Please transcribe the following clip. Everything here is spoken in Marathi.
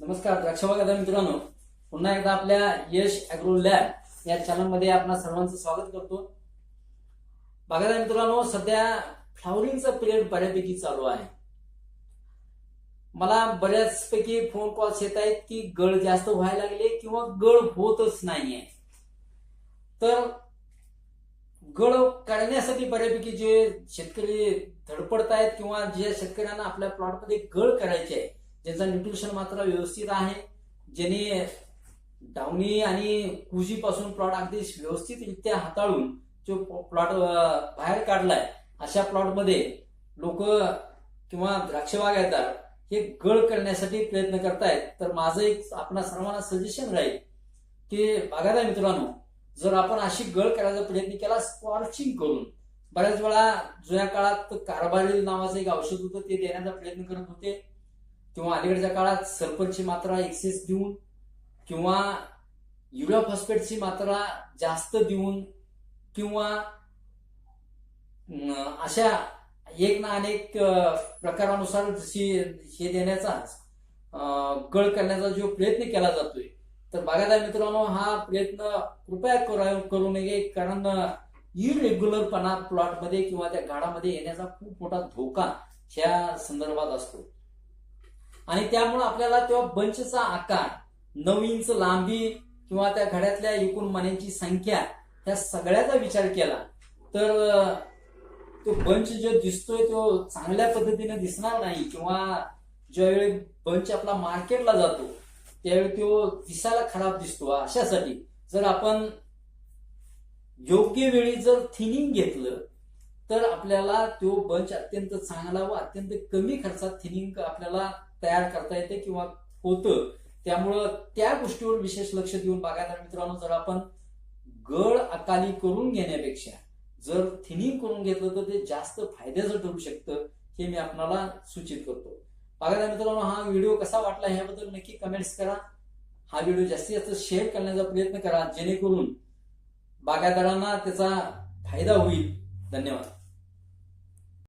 नमस्कार द्राक्षबागादार मित्रांनो. पुन्हा एकदा आपल्या यश अॅग्रो लॅब या चॅनलमध्ये आपण सर्वांचं स्वागत करतो. बागादार मित्रांनो सध्या फ्लॉवरिंगचा पिरियड बऱ्यापैकी चालू आहे. मला बऱ्याचपैकी फोन कॉल्स येत आहेत की गळ जास्त व्हायला लागले किंवा गळ होतच नाहीये. तर गळ काढण्यासाठी बऱ्यापैकी जे शेतकरी धडपडत आहेत किंवा ज्या शेतकऱ्यांना आपल्या प्लॉटमध्ये गळ करायची आहे ज्याचं न्यूट्रिशन मात्र व्यवस्थित आहे ज्याने डावणी आणि कुजीपासून प्लॉट अगदी व्यवस्थितरित्या हाताळून जो प्लॉट बाहेर काढलाय अशा प्लॉटमध्ये लोक किंवा द्राक्षबाग येतात हे गळ करण्यासाठी प्रयत्न करतायत. तर माझं एक आपणा सर्वांना सजेशन राहील की बागायला मित्रांनो जर आपण अशी गळ करायचा प्रयत्न केला स्पॉर्चिंग करून बऱ्याच वेळा जुन्या काळात कारबारी नावाचं एक औषध होतं ते देण्याचा प्रयत्न करत होते. किंवा अलीकडच्या काळात सल्फरची मात्रा एक्सेस देऊन किंवा युरिया फॉस्फेटची मात्रा जास्त देऊन किंवा अशा एक ना अनेक प्रकारानुसार जशी हे देण्याचा गळ करण्याचा जो प्रयत्न केला जातोय. तर बागायदार मित्रांनो हा प्रयत्न कृपया करू करू नये कारण इरेग्युलरपणा प्लॉटमध्ये किंवा त्या गाडामध्ये येण्याचा खूप मोठा धोका ह्या संदर्भात असतो. आणि त्यामुळे आपल्याला तेव्हा बंचचा आकार नऊ इंच लांबी किंवा त्या घड्यातल्या एकूण मण्यांची संख्या त्या सगळ्याचा विचार केला तर तो बंच जो दिसतोय तो चांगल्या पद्धतीने दिसणार नाही किंवा ज्यावेळी बंच आपला मार्केटला जातो त्यावेळी तो दिसायला खराब दिसतो अशासाठी. जर आपण योग्य वेळी जर थिनिंग घेतलं तर आपल्याला तो बंच अत्यंत चांगला व अत्यंत कमी खर्चात थिनिंग आपल्याला तयार करता येते किंवा होतं. त्यामुळं त्या गोष्टीवर विशेष लक्ष देऊन बागायदार मित्रांनो जर आपण गळ अकाली करून घेण्यापेक्षा जर थिनिंग करून घेतलं तर ते जास्त फायद्याचं ठरू शकतं हे मी आपणाला सूचित करतो. बागायदार मित्रांनो हा व्हिडिओ कसा वाटला ह्याबद्दल नक्की कमेंट्स करा. हा व्हिडिओ जास्तीत जास्त शेअर करण्याचा प्रयत्न करा जेणेकरून बागायतदारांना त्याचा फायदा होईल. धन्यवाद.